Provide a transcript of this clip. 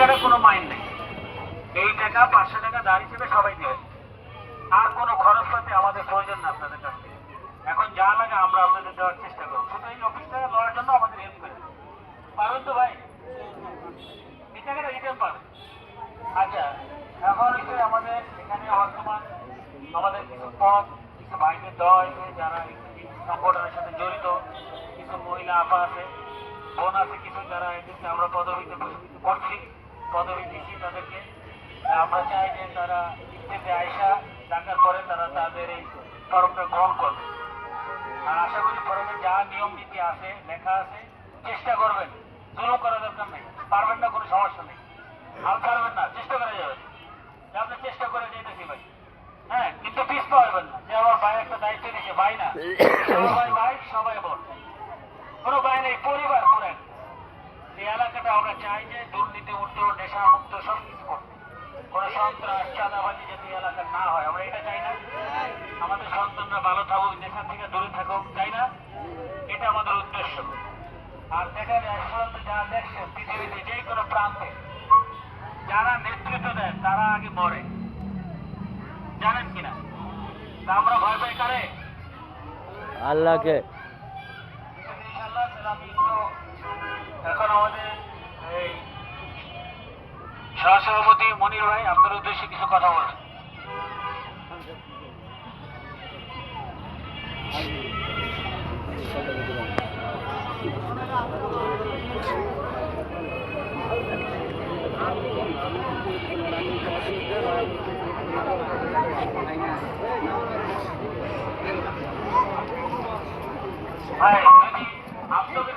টাকাটা কোনো মাইন নেই। এই টাকা পাঁচশো টাকা দাঁড় হিসেবে সবাই দেবে আর কোনো খরচ পাতি আমাদের প্রয়োজন না আপনাদের কাছ এখন যা লাগে আমরা আপনাদের দেওয়ার চেষ্টা করব। শুধু এই অফিসটা লড়ার জন্য আমাদের হেল্প করে পারবেন তো ভাই? এই টাকাটা রিটার্ন পাবেন। আচ্ছা এখন হচ্ছে আমাদের এখানে বর্তমান আমাদের কিছু পদ, কিছু ভাইদের দেওয়া হয়েছে যারা সংগঠনের সাথে জড়িত। কিছু মহিলা আপা আছে, বোন আছে, কিছু যারা এদেরকে আমরা পদবিতে আমরা চাই যে তারা স্টেজে আয়সা ডাকার পরে তারা তাদের এই ফর্মটা গ্রহণ করবে। আর আশা করি ফর্মে যা নিয়ম নীতি আছে, লেখা আছে, চেষ্টা করবেন। জুলুম করা দরকার নেই। পারবেন না, কোনো সমস্যা নেই। হাল ছাড়বেন না, চেষ্টা করা যাবে যে আপনি চেষ্টা করে যেতেছি ভাই। হ্যাঁ কিন্তু পিস পাওয়াবেন না। যে আমার ভাই একটা দায়িত্ব নিয়েছে ভাই না। সবাই ভাই, সবাই বোন। কোনো ভাই নেই, পরিবার পুরেন। এই এলাকাটা আমরা চাই যে দুর্নীতি মুক্ত নেশা মুক্ত সব কোনো সন্ত্রাস চাঁদাবাজি যাতে এলাকার না হয় আমরা এটা চাই না। আমাদের সন্তানরা ভালো থাকুক নেশা থেকে দূরে থাকুক চাই না। এটা আমাদের উদ্দেশ্য। আর দেখা যায় সাধারণত যারা পৃথিবীতে যে কোনো প্রান্তে যারা নেতৃত্ব দেয় তারা আগে মরে। জানেন কিনা? তা আমরা ভয় পাই কারে? আল্লাহকে। ইনশাআল্লাহ তাহলে আমি একটু এখন আমাদের এই সহসভাপতি মনির ভাই আপনার উদ্দেশ্যে কিছু কথা বলেন। ভাই যদি আপনাকে